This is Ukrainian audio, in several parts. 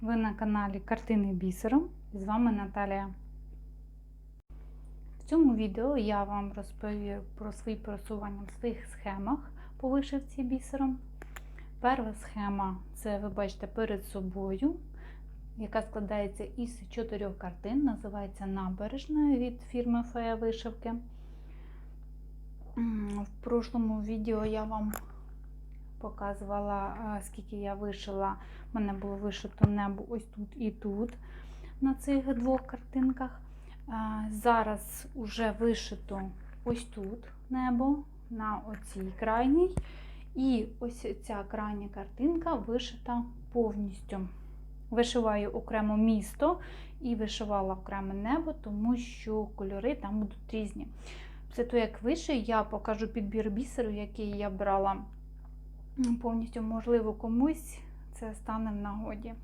Ви на каналі Картини бісером. І з вами Наталія. В цьому відео я вам розповім про свої просування в своїх схемах по вишивці бісером. Перша схема це ви бачите перед собою, яка складається із чотирьох картин, називається Набережна від фірми Фея Вишивки. В прошлому відео я вам показувала, скільки я вишила. У мене було вишито небо ось тут і тут, на цих двох картинках. Зараз вже вишито ось тут небо, на оцій крайній. І ось ця крайня картинка вишита повністю. Вишиваю окремо місто і вишивала окреме небо, тому що кольори там будуть різні. Після того, як вишию, я покажу підбір бісеру, який я брала повністю, можливо, комусь це стане в нагоді.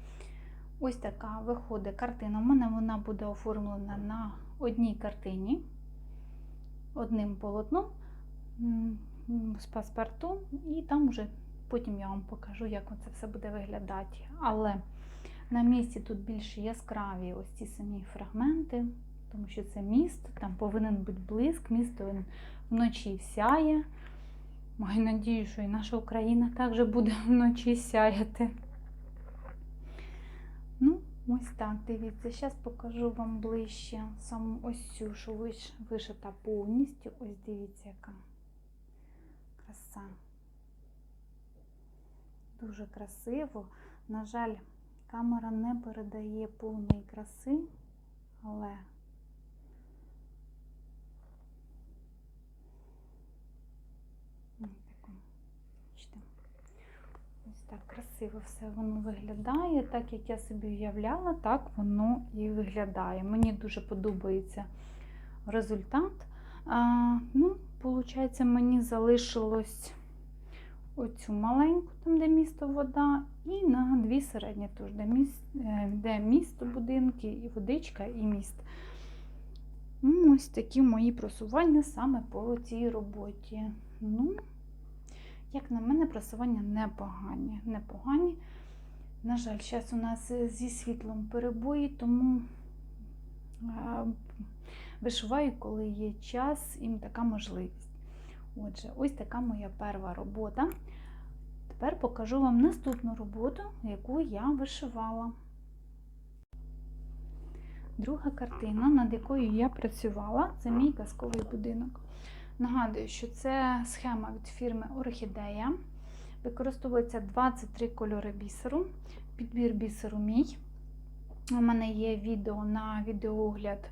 Ось така виходить картина. У мене вона буде оформлена на одній картині, одним полотном з паспорту, і там вже потім я вам покажу, як це все буде виглядати. Але на місці тут більш яскраві ось ці самі фрагменти, тому що це міст, там повинен бути блиск, місто вночі сяє. Маю надію, що і наша Україна також буде вночі сяяти. Ну, ось так, дивіться. Зараз покажу вам ближче саму ось цю, що вишита повністю. Ось дивіться, яка краса. Дуже красиво. На жаль, камера не передає повної краси, але Ось так красиво все воно виглядає. Так як я собі уявляла, так воно і виглядає. Мені дуже подобається результат. А, Ну, Виходить, мені залишилось оцю маленьку, там, де місто вода, і на дві середні, тож, де, міст, де місто, будинки, і водичка, і міст. Ну, Ось такі мої просування саме по цій роботі. Ну, як на мене, просування непогані. непогані. На жаль, зараз у нас зі світлом перебої, тому вишиваю, коли є час і така можливість. Отже, ось така моя перша робота. Тепер покажу вам наступну роботу, яку я вишивала. Друга картина, над якою я працювала, це мій казковий будинок. Нагадую, що це схема від фірми Орхідея. Використовується 23 кольори бісеру. Підбір бісеру мій. У мене є відео на відеоогляд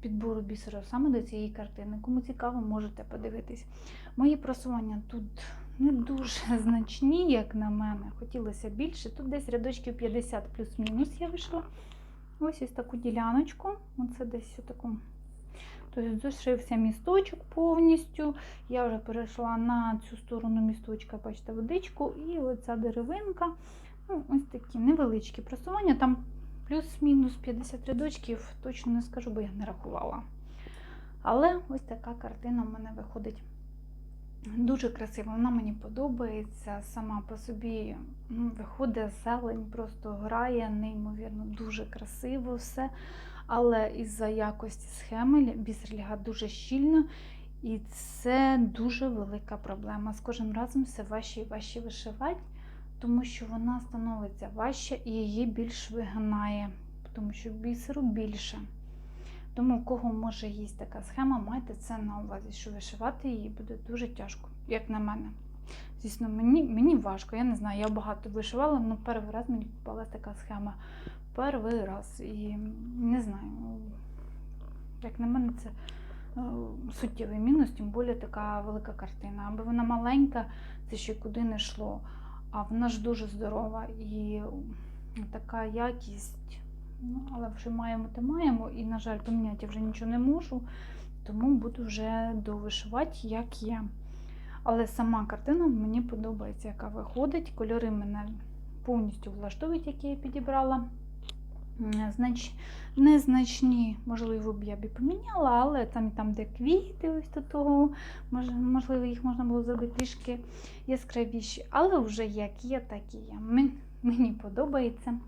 підбору бісеру саме до цієї картини. Кому цікаво, можете подивитись. Мої просування тут не дуже значні, як на мене. Хотілося більше. Тут десь рядочків 50 плюс-мінус я вийшла. Ось ось таку діляночку. Оце десь таку. Тобто зашився місточок повністю. Я вже перейшла на цю сторону місточка, бачите, водичку, і оця деревинка. Ну, Ось такі невеличкі просування. Там плюс-мінус 50 рядочків, точно не скажу, бо я не рахувала. Але ось така картина в мене виходить дуже красива. Вона мені подобається. Сама по собі ну, виходить зелень, просто грає, неймовірно, дуже красиво все. Але із-за якості схеми бісер лягає дуже щільно, і це дуже велика проблема. З кожним разом все важче і важче вишивати, тому що вона становиться важче і її більш вигинає, тому що бісеру більше. Тому, у кого може є така схема, майте це на увазі, що вишивати її буде дуже тяжко, як на мене. Звісно, мені мені важко, я не знаю, я багато вишивала, але перший раз мені попалася така схема перший раз. І не знаю, як на мене, це е, суттєвий мінус, тим більше така велика картина. Аби вона маленька, це ще куди не йшло. А вона ж дуже здорова і така якість. Ну, Але вже маємо, то маємо, і, на жаль, поміняти я вже нічого не можу, тому буду вже довишивати, як є. Але сама картина мені подобається, яка виходить. Кольори мене повністю влаштовують, які я підібрала. Знач... Незначні, можливо, б я б і поміняла, але там, там де квіти, ось до того, можливо, їх можна було зробити трішки яскравіші. Але вже як є, так і є. Мені подобається.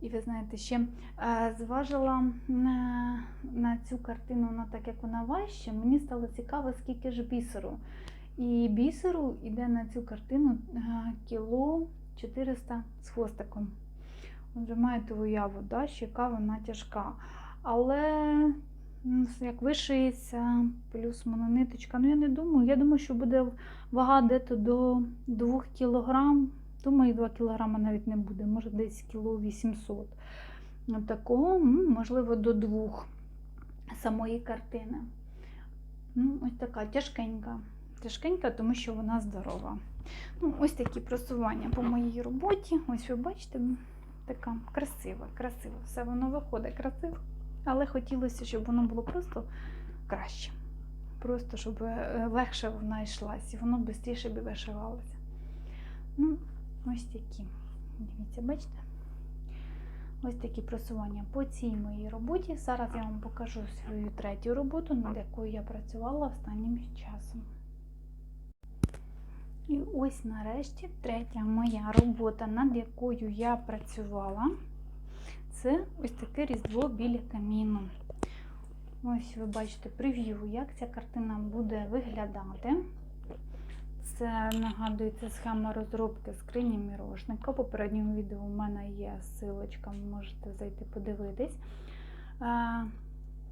І ви знаєте, ще е, зважила на, на цю картину, вона так як вона важча, мені стало цікаво, скільки ж бісеру. І бісеру йде на цю картину е, кіло 400 з хвостиком. Отже, маєте уяву, да, що яка вона тяжка. Але як вишиється, плюс монониточка, ну я не думаю. Я думаю, що буде вага дето до 2 кілограм. Думаю, 2 кілограма навіть не буде, може десь кіло 800. Ну, Такого, можливо, до 2 самої картини. Ну, ось така тяжкенька. Тяжкенька, тому що вона здорова. Ну, ось такі просування по моїй роботі. Ось ви бачите, така красива, красива. Все воно виходить красиво. Але хотілося, щоб воно було просто краще. Просто, щоб е, легше вона йшлась, і воно швидше б вишивалося. Ну, ось такі. Дивіться, бачите? Ось такі просування по цій моїй роботі. Зараз я вам покажу свою третю роботу, над якою я працювала останнім часом. І ось нарешті третя моя робота, над якою я працювала, це ось таке різдво біля каміну. Ось ви бачите прев'ю, як ця картина буде виглядати. Це нагадується схема розробки скрині мірошника. В попередньому відео у мене є ссылочка, можете зайти подивитись.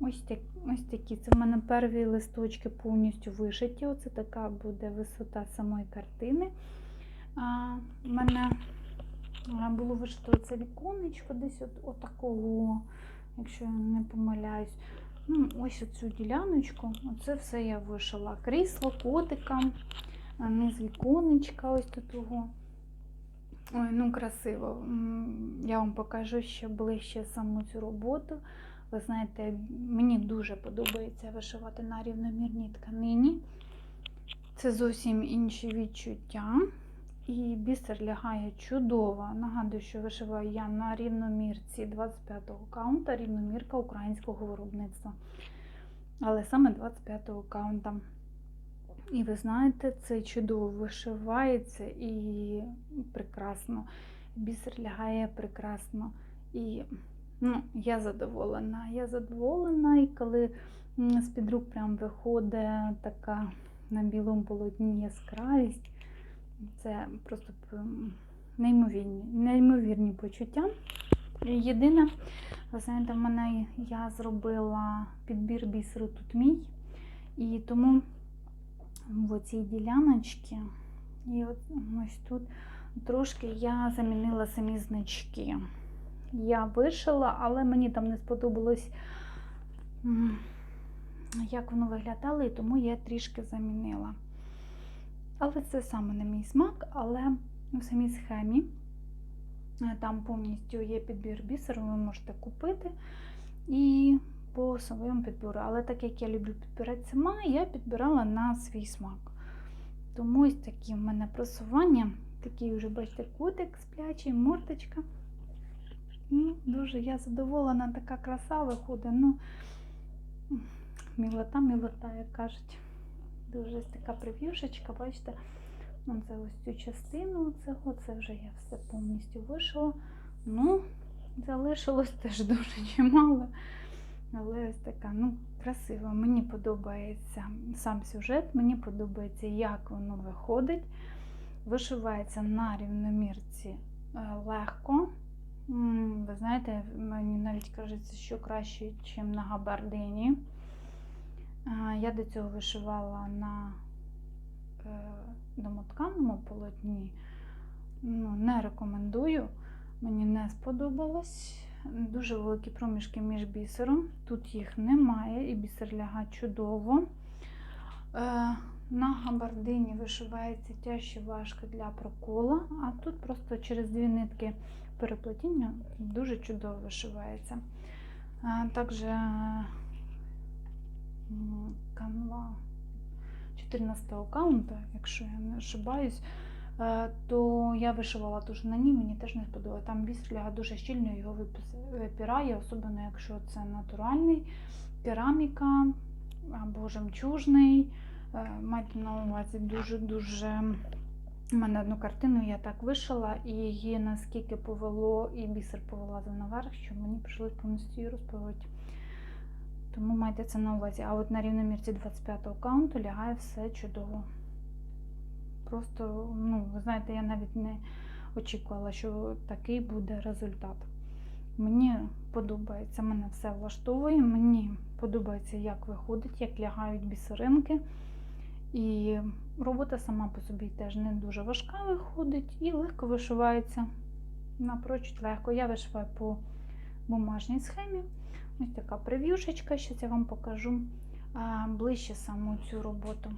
Ось, так, ось такі. Це в мене перві листочки повністю вишиті. Оце така буде висота самої картини. А, У мене було вишито це віконечко, десь от, отакого, якщо я не помиляюсь. Ну, Ось оцю діляночку. Оце все я вишила. Крісло, котика, низ віконечка ось до того. Ой, ну красиво. Я вам покажу ще ближче саму цю роботу. Ви знаєте, мені дуже подобається вишивати на рівномірній тканині. Це зовсім інші відчуття. І бісер лягає чудово. Нагадую, що вишиваю я на рівномірці 25-го каунта, рівномірка українського виробництва. Але саме 25-го каунта. І ви знаєте, це чудово вишивається і прекрасно. Бісер лягає прекрасно. І ну, я задоволена. Я задоволена, і коли з-під рук прям виходить така на білому полотні яскравість, це просто неймовірні, неймовірні почуття. Єдине, ви знаєте, в мене я зробила підбір бісеру тут мій, і тому в цій діляночці, і от ось тут трошки я замінила самі значки. Я вишила, але мені там не сподобалось, як воно виглядало, і тому я трішки замінила. Але це саме не мій смак, але у самій схемі е, там повністю є підбір бісеру, ви можете купити і по своєму підбору. Але так як я люблю підбирати сама, я підбирала на свій смак. Тому ось такі в мене просування. Такий вже, бачите, котик сплячий, мордочка. Ну, дуже я задоволена, така краса виходить. Ну, мілота, мілота, як кажуть. Дуже така прев'юшечка, бачите, це ось цю частину цього, це вже я все повністю вишила. Ну, залишилось теж дуже чимало. Але ось така, ну, красиво. Мені подобається сам сюжет, мені подобається, як воно виходить. Вишивається на рівномірці е, легко. Ви знаєте, мені навіть кажеться, що краще, ніж на габардині. Я до цього вишивала на домотканому полотні. Ну, не рекомендую, мені не сподобалось. Дуже великі проміжки між бісером. Тут їх немає, і бісер лягає чудово. Е, На габардині вишивається тяжче важко для прокола, а тут просто через дві нитки переплетіння дуже чудово вишивається. Е, Також м, канва 14 аккаунта, якщо я не ошибаюсь, е, то я вишивала теж на ній, мені теж не сподобалося. Там бісер дуже щільно, його випирає, особливо якщо це натуральний, кераміка або жемчужний. Е, Майте на увазі дуже-дуже У мене одну картину я так вишила, і її наскільки повело, і бісер повилазив наверх, що мені прийшлось повністю її розпивати. Тому майте це на увазі. А от на рівномірці 25-го каунту лягає все чудово. Просто, ну, ви знаєте, я навіть не очікувала, що такий буде результат. Мені подобається, мене все влаштовує. Мені подобається, як виходить, як лягають бісеринки. І робота сама по собі теж не дуже важка виходить і легко вишивається. Напрочуд легко. Я вишиваю по бумажній схемі. Ось така прев'юшечка, Що я вам покажу ближче саму цю роботу.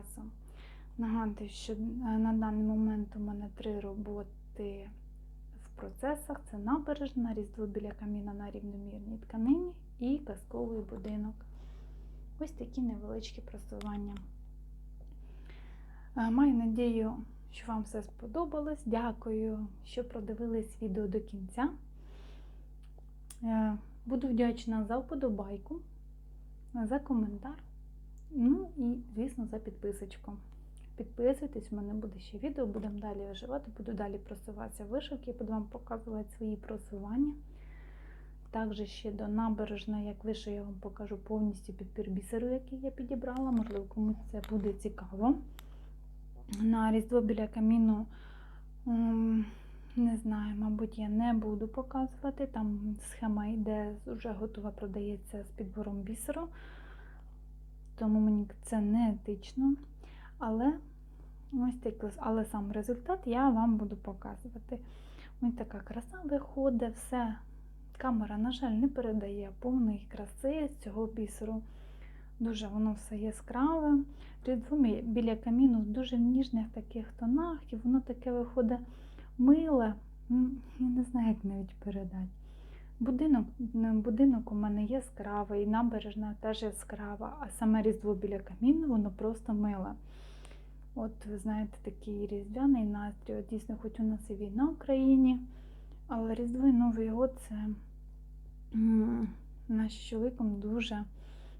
Останнім. Нагадую, що е, на даний момент у мене три роботи в процесах: це набережна, різдво біля каміна на рівномірній тканині і казковий будинок. Ось такі невеличкі просування. Е, Маю надію, що вам все сподобалось. Дякую, що продивились відео до кінця. Е, Буду вдячна за вподобайку, за коментар. Ну і, звісно, за підписочку. Підписуйтесь, у мене буде ще відео, будемо далі виживати, буду далі просуватися в вишивки, буду вам показувати свої просування. Також ще до набережної, як вишию, я вам покажу повністю підбір бісеру, який я підібрала. Можливо, комусь це буде цікаво. На різдво біля каміну. не знаю, мабуть, я не буду показувати. Там схема йде, вже готова продається з підбором бісеру, тому мені це не етично. Але ось такий, але сам результат я вам буду показувати. Ось така краса виходить, все. Камера, на жаль, не передає повної краси з цього бісеру. Дуже воно все яскраве. Різдво біля каміну в дуже ніжних таких тонах, і воно таке виходить миле. Я не знаю, як навіть передати. Будинок, будинок у мене яскравий, набережна теж яскрава, а саме різдво біля каміну, воно просто миле. От, ви знаєте, такий різдвяний настрій. От дійсно, хоч у нас і війна в країні, але Різдво і Новий год це наш чоловіком дуже.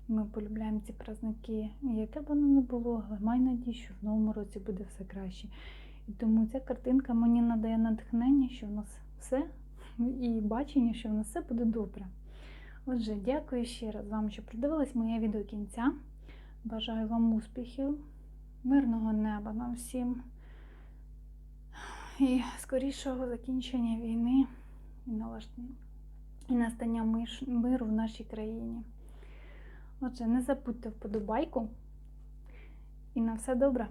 Ми полюбляємо ці праздники. Яке б воно не було, але маю надію, що в новому році буде все краще. І тому ця картинка мені надає натхнення, що в нас все, і бачення, що в нас все буде добре. Отже, дякую ще раз вам, що придивились моє відео кінця. Бажаю вам успіхів, мирного неба нам всім і скорішого закінчення війни і настання миру в нашій країні. Отже, не забудьте вподобайку і на все добре.